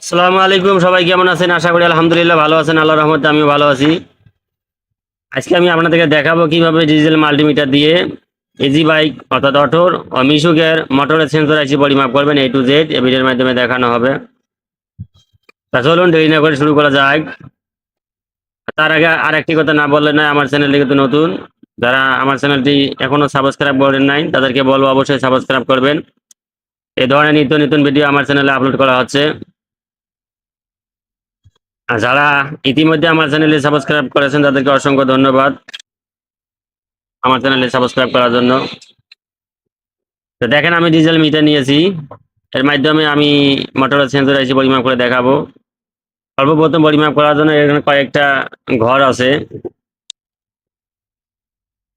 আসসালামু আলাইকুম, সবাই কেমন আছেন? আশা করি আলহামদুলিল্লাহ ভালো আছেন আল্লাহ রহমতে আমিও ভালো আছি। আজকে আমি আপনাদেরকে দেখাবো কীভাবে ডিজিটাল মাল্টিমিটার দিয়ে ইজি বাইক অর্থাৎ অটোর ও মিশুকের মোটরের সেন্সর আইসি পরিমাপ করবেন এ টু জেড এ ভিডিওর মাধ্যমে দেখানো হবে। তা চলুন, দেরি না করে শুরু করা যাক। তার আগে আর একটি কথা না বললে নয়, আমার চ্যানেলটি কিন্তু নতুন। যারা আমার চ্যানেলটি এখনও সাবস্ক্রাইব করেন নাই, তাদেরকে বলব অবশ্যই সাবস্ক্রাইব করবেন। এই ধরনের নিত্য নতুন ভিডিও আমার চ্যানেলে আপলোড করা হচ্ছে। আর যারা ইতিমধ্যে আমার চ্যানেলে সাবস্ক্রাইব করেছেন, তাদেরকে অসংখ্য ধন্যবাদ আমার চ্যানেলে সাবস্ক্রাইব করার জন্য। তো দেখেন, আমি ডিজেল মিটার নিয়েছি। এর মাধ্যমে আমি মোটরের সেন্সর এসে পরিমাপ করে দেখাবো। সর্বপ্রথম পরিমাপ করার জন্য এখানে কয়েকটা ঘর আছে।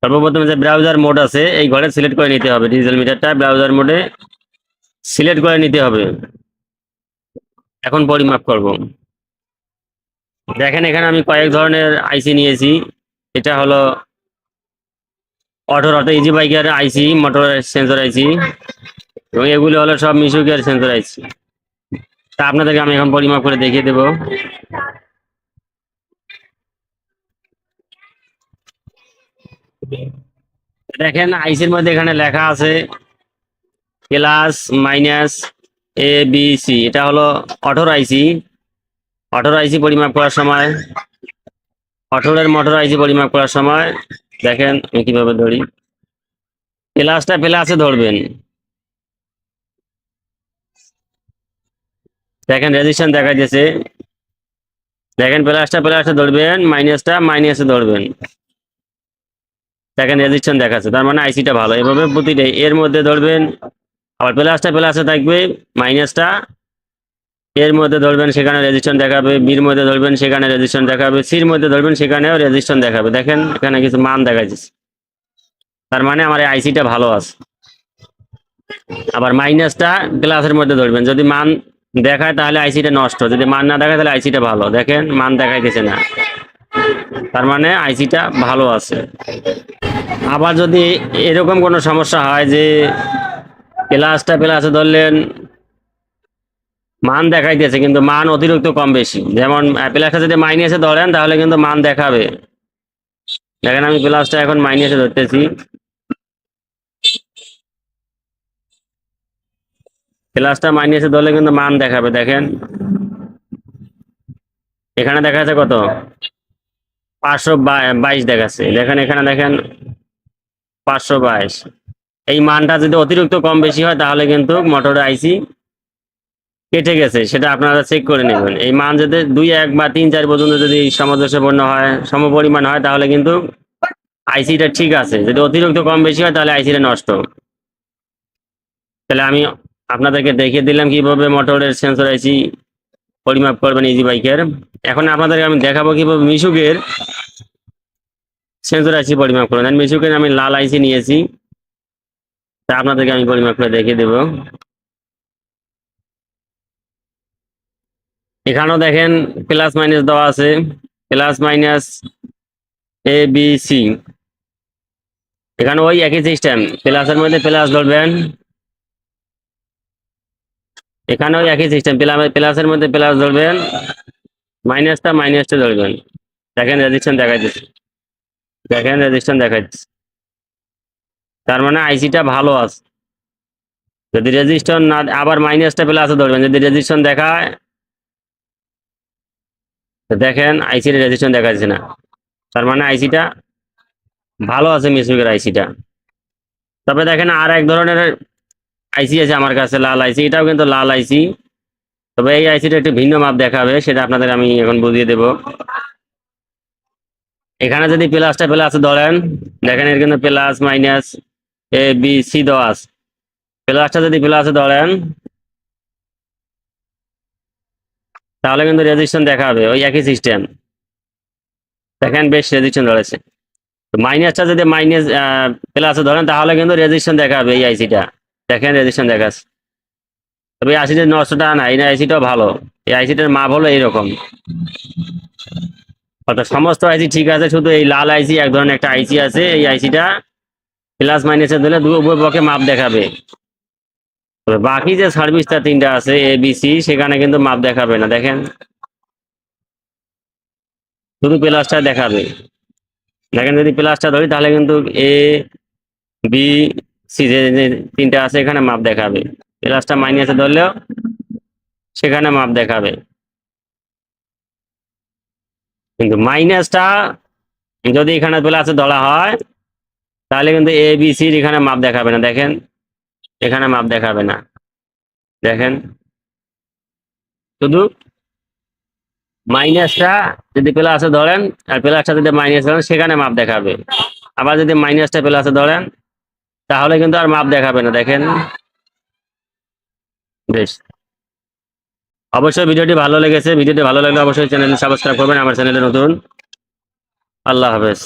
সর্বপ্রথম যে ব্রাউজার মোড আছে, এই ঘরে সিলেক্ট করে নিতে হবে ডিজিটাল মিটারটা। ব্রাউজার মোডে সিলেক্ট করে নিতে হবে। এখন পরিমাপ করব। দেখেন, এখানে আমি কয়েক ধরনের আইসি নিয়েছি। এটা হলো অটোর অটো ইজি বাইকের আইসি মোটর সেন্সর আইসি এবং এগুলো হলো সব মিশুকের সেন্সর আইসি তা আপনাদেরকে আমি এখন পরিমাপ করে দেখিয়ে দেব। দেখেন আইসির মধ্যে এখানে লেখা আছে plus minus A B C এটা হলো অটোর আইসি অটোর আইসি পরিমাপ করার সময়, অটোরের মোটর আইসি পরিমাপ করার সময়, দেখেন আমি কীভাবে ধরি। প্লাসটা প্লাসে ধরবেন। দেখেন রেজিস্ট্রেশন দেখা যাচ্ছে দেখেন প্লাসটা প্লাসে ধরবেন মাইনাসটা মাইনাসে ধরবেন। দেখেন রেজিস্ট্রেশন দেখাচ্ছে, তার মানে আইসিটা ভালো। এভাবে প্রতিটাই, এর মধ্যে ধরবেন, আবার প্লাসটা প্লাসে থাকবে মাইনাসটা এর মধ্যে ধরবেন, সেখানে রেজিস্ট্রেশন দেখাবে, বির মধ্যে ধরবেন, সেখানে রেজিস্ট্রেশন দেখাবে, সির মধ্যে ধরবেন, সেখানেও রেজিস্ট্রেশন দেখাবে। দেখেন, এখানে কিছু মান দেখা যাচ্ছে তার মানে আমার আইসিটা ভালো আছে। আবার মাইনাসটা গ্লাসের মধ্যে ধরবেন। যদি মান দেখায়, তাহলে আইসিটা নষ্ট। যদি মান না দেখায়, তাহলে আইসিটা ভালো। দেখেন, মান দেখাইতেছে না। তার মানে আইসিটা ভালো আছে। আবার যদি এরকম কোনো সমস্যা হয় যে প্লাসটা প্লাসে ধরলেন মান দেখাইতেছে কিন্তু মান অতিরিক্ত কম বেশি। যেমন প্লাসটা যদি মাইনাসে ধরেন, তাহলে কিন্তু মান দেখাবে। দেখেন আমি প্লাসটা এখন মাইনাসে ধরতেছি। প্লাসটা মাইনাসে ধরলে কিন্তু মান দেখাবে, দেখেন। এখানে দেখা যাচ্ছে কত? পাঁচশো বাইশ দেখাচ্ছে। দেখেন এখানে, দেখেন, পাঁচশো বাইশ। এই মানটা যদি অতিরিক্ত কম বেশি হয়, তাহলে কিন্তু মোটর আইসি কেটে গেছে, সেটা আপনারা চেক করে নেবেন। এই মান যদি দুই, এক বা তিন, চার পর্যন্ত যদি সামঞ্জস্যপূর্ণ হয়, সমপরিমাণ হয়, তাহলে কিন্তু আইসিটা ঠিক আছে। যদি অতিরিক্ত কম বেশি হয়, তাহলে আইসিটা নষ্ট। তাহলে আমি আপনাদেরকে দেখিয়ে দিলাম কীভাবে মোটরের সেন্সর আইসি পরিমাপ করবেন ইজি বাইকের এখন আপনাদেরকে আমি দেখাবো কীভাবে মিশুকের সেন্সর আইসি পরিমাপ করবেন। মিশুকের আমি লাল আইসি নিয়েছি। তা আপনাদেরকে আমি পরিমাপ করে দেখিয়ে দেবো। এখানেও দেখেন প্লাস মাইনাস দেওয়া আছে। Plus minus A B C এখানে ওই একই সিস্টেম প্লাসের মধ্যে প্লাস ধরবেন। এখানে ওই একই সিস্টেম প্লাসের মধ্যে প্লাস ধরবেন। মাইনাসটা মাইনাসটা ধরবেন। দেখেন রেজিস্ট্রেশন দেখাইতেছে। দেখেন রেজিস্ট্রেশন দেখাচ্ছে তার মানে আইসিটা ভালো আছে। যদি রেজিস্ট্রেশন না, আবার মাইনাসটা প্লাসে ধরবেন। যদি রেজিস্ট্রেশন দেখায় দেখেন আইসির রেজিস্ট্রেশন দেখা যাচ্ছে না। তার মানে আইসিটা ভালো আছে মিসুকের আইসিটা তবে দেখেন আর এক ধরনের আইসি আছে আমার কাছে, লাল আইসি এটাও কিন্তু লাল আইসি তবে এই আইসিটা একটু ভিন্ন মাপ দেখাবে, সেটা আপনাদের আমি এখন বুঝিয়ে দেব। এখানে যদি প্লাসটা প্লাস ধরেন, দেখেন এর কিন্তু plus minus A B C আছে। প্লাসটা যদি প্লাসে ধরেন তাহলে কিন্তু রেজিস্ট্রেশন দেখাবে ওই একই সিস্টেম দেখেন বেশ রেজিস্ট্রেশন ধরেছে তো মাইনাসটা যদি মাইনাস প্লাসে ধরেন, তাহলে কিন্তু রেজিস্ট্রেশন দেখাবে এই আইসিটা দেখেন রেজিস্ট্রেশন দেখাচ্ছে। তবে এই আইসিটার নষ্টটা না, এই আইসিটাও ভালো। এই আইসিটার মাপ হলো এইরকম। অর্থাৎ সমস্ত আইসি ঠিক আছে, শুধু এই লাল আইসি এক ধরনের একটা আইসি আছে, এই আইসিটা প্লাস মাইনাসে দিলে দু উভয় পক্ষে মাপ দেখাবে। বাকি যে সার্ভিসটা তিনটা আছে এ বি সি সেখানে কিন্তু মাপ দেখাবে না, দেখেন। শুধু প্লাসটা দেখাবে। দেখেন, যদি প্লাসটা ধরি, তাহলে কিন্তু এ বি সি যে তিনটা আছে, এখানে মাপ দেখাবে। প্লাসটা মাইনাসে ধরলেও সেখানে মাপ দেখাবে। কিন্তু মাইনাসটা যদি এখানে প্লাসে ধরা হয়, তাহলে কিন্তু এ বি সি এখানে মাপ দেখাবে না, দেখেন। এখানে মাপ দেখাবে না। দেখেন। শুধু মাইনাসটা যদি প্লাসে ধরেন, আর প্লাসটা যদি মাইনাস ধরেন, সেখানে মাপ দেখাবে। আবার যদি মাইনাসটা প্লাসে ধরেন, তাহলে কিন্তু আর মাপ দেখাবে না। দেখেন। বেশ। অবশ্যই ভিডিওটি ভালো লেগেছে। ভিডিওটি ভালো লাগলে অবশ্যই চ্যানেল সাবস্ক্রাইব করবেন। আমার চ্যানেলে নতুন। আল্লাহ হাফেজ।